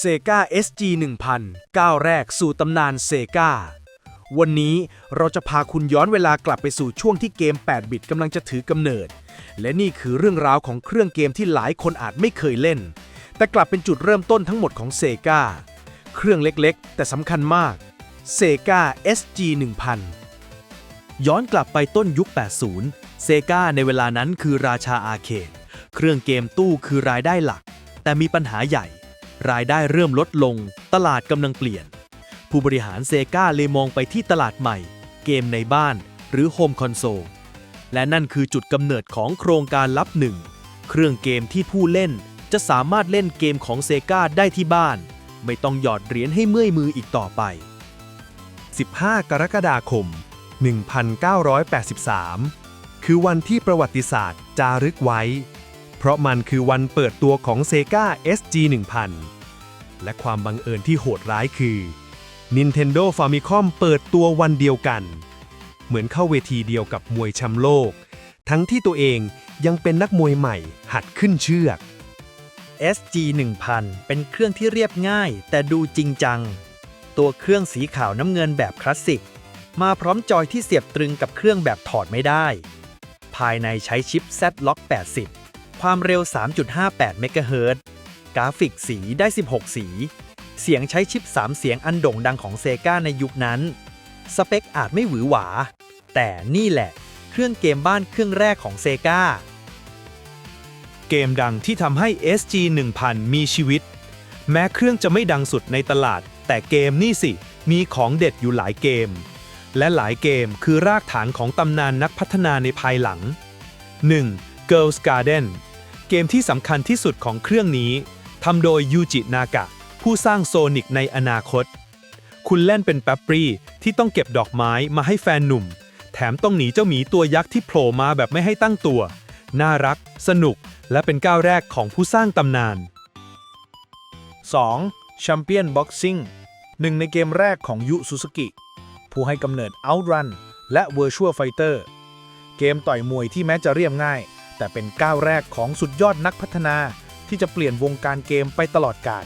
Sega SG 1000ก้าวแรกสู่ตำนานเซกาวันนี้เราจะพาคุณย้อนเวลากลับไปสู่ช่วงที่เกม 8 บิตกำลังจะถือกำเนิด และนี่คือเรื่องราวของเครื่องเกมที่หลายคนอาจไม่เคยเล่น แต่กลับเป็นจุดเริ่มต้นทั้งหมดของเซกาเครื่องเล็กๆ แต่สำคัญมาก Sega SG 1000ย้อนกลับไปต้นยุค 80 เซกาในเวลานั้นคือราชาอาเคดเครื่องเกมตู้คือรายได้หลัก แต่มีปัญหาใหญ่ รายได้เริ่มลดลง ตลาดกำลังเปลี่ยน ผู้บริหารเซกาเลยมองไปที่ตลาดใหม่ เกมในบ้านหรือโฮมคอนโซล และนั่นคือจุดกำเนิดของโครงการลับหนึ่ง เครื่องเกมที่ผู้เล่นจะสามารถเล่นเกมของเซกาได้ที่บ้าน ไม่ต้องหยอดเหรียญให้เมื่อยมืออีกต่อไป 15 กรกฎาคม 1983 คือวันที่ประวัติศาสตร์จารึกไว้ เพราะมันคือวันเปิดตัวของ Sega SG 1000 และความบังเอิญที่โหดร้ายคือ Nintendo Famicom เปิดตัววันเดียวกัน เหมือนเข้าเวทีเดียวกับมวยแชมป์โลก ทั้งที่ตัวเองยังเป็นนักมวยใหม่หัดขึ้นเชือก SG 1000 เป็นเครื่องที่เรียบง่าย แต่ดูจริงจัง ตัวเครื่องสีขาวน้ำเงินแบบคลาสสิก มาพร้อมจอยที่เสียบตรึงกับเครื่องแบบถอดไม่ได้ ภายในใช้ชิป Z-Lock 80 ความเร็ว 3.58 เมกะเฮิรตซ์กราฟิกสีได้ 16 สี เสียงใช้ชิป 3 เสียงอันโด่งดังของเซกาในยุคนั้น สเปคอาจไม่หวือหวา แต่นี่แหละ เครื่องเกมบ้านเครื่องแรกของเซกาเกมดังที่ทำให้ SG 1000 มีชีวิต แม้เครื่องจะไม่ดังสุดในตลาด แต่เกมนี่สิ มีของเด็ดอยู่หลายเกม และหลายเกมคือรากฐานของตำนานนักพัฒนาในภายหลัง 1. Girls Garden เกมที่สำคัญที่สุดของเครื่องนี้ทำโดยยูจินากะ ผู้สร้างโซนิกในอนาคต คุณเล่นเป็นแป๊บปรีที่ต้องเก็บดอกไม้มาให้แฟนหนุ่ม แถมต้องหนีเจ้าหมีตัวยักษ์ที่โผล่มาแบบไม่ให้ตั้งตัว น่ารัก สนุก และเป็นก้าวแรกของผู้สร้างตำนาน 2. Champion Boxing หนึ่งในเกมแรกของยุซูซูกิ ผู้ให้กำเนิด Outrun และ Virtua Fighter เกมต่อยมวยที่แม้จะเรียบง่าย แต่เป็นก้าวแรกของสุดยอดนักพัฒนาที่จะเปลี่ยนวงการเกมไปตลอดกาล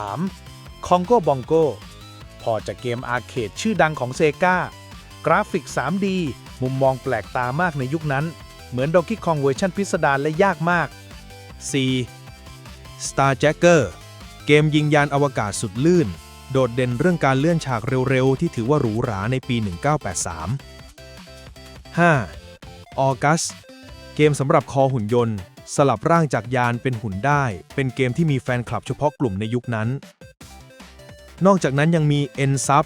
3. Congo Bongo พอจากเกมอาร์เคดชื่อดังของเซกากราฟิก 3D มุมมองแปลกตามากในยุคนั้น เหมือน Donkey Kong เวอร์ชันพิสดารและยากมาก 4. Starjacker เกมยิงยานอวกาศสุดลื่น โดดเด่นเรื่องการเลื่อนฉากเร็ว ๆ ที่ถือว่าหรูหราในปี 1983 5. August เกมสำหรับคอหุ่นยนต์ สลับร่างจากยานเป็นหุ่นได้ เป็นเกมที่มีแฟนคลับเฉพาะกลุ่มในยุคนั้น นอกจากนั้นยังมี n s u b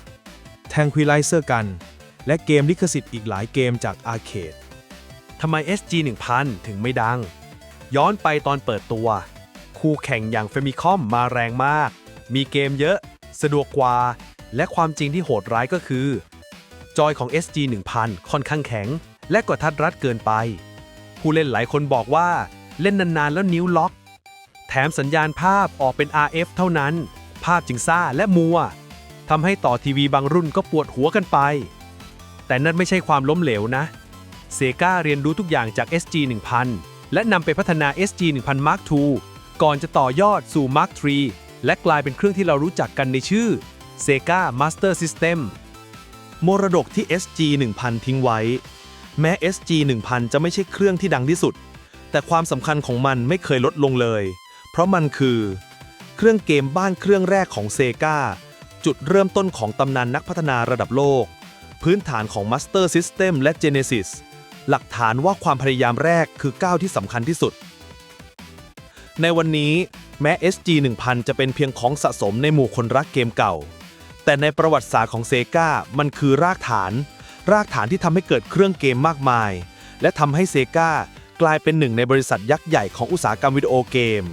Tranquilizer Gun และเกมลิขสิทธิ์อีกหลายเกมจากอาร์เคดทำไม SG 1000 ถึงไม่ดัง ย้อนไปตอนเปิดตัว คู่แข่งอย่าง Famicom มาแรงมาก มีเกมเยอะ สะดวกกว่า และความจริงที่โหดร้ายก็คือ จอยของ SG 1000 ค่อนข้างแข็ง และกดทัดรัดเกินไป ผู้เล่นหลายคนบอกว่าเล่นนานๆ แล้วนิ้วล็อก แถมสัญญาณภาพออกเป็น RF เท่านั้น ภาพจึงซ่าและมัวทำให้ต่อทีวีบางรุ่นก็ปวดหัวกันไป แต่นั่นไม่ใช่ความล้มเหลวนะ เซกาเรียนรู้ทุกอย่างจาก SG 1000 และนำไปพัฒนา SG 1000 Mark II ก่อนจะต่อยอดสู่ Mark III และกลายเป็นเครื่องที่เรารู้จักกันในชื่อ Sega Master System มรดกที่ SG 1000 ทิ้งไว้ แม้ SG 1000 จะไม่ใช่เครื่องที่ดังที่สุด แต่ความสำคัญของมันไม่เคยลดลงเลย เพราะมันคือ เครื่องเกมบ้านเครื่องแรกของเซกาจุดเริ่มต้นของตำนานนักพัฒนาระดับโลก พื้นฐานของ Master System และ Genesis หลักฐานว่าความพยายามแรกคือก้าวที่สำคัญที่สุด ในวันนี้แม้ SG 1000 จะเป็นเพียงของสะสมในหมู่คนรักเกมเก่า แต่ในประวัติศาสตร์ของเซกามันคือรากฐาน รากฐานที่ทำให้เกิดเครื่องเกมมากมาย และทำให้เซกากลายเป็นหนึ่งในบริษัทยักษ์ใหญ่ของอุตสาหกรรมวิดีโอเกม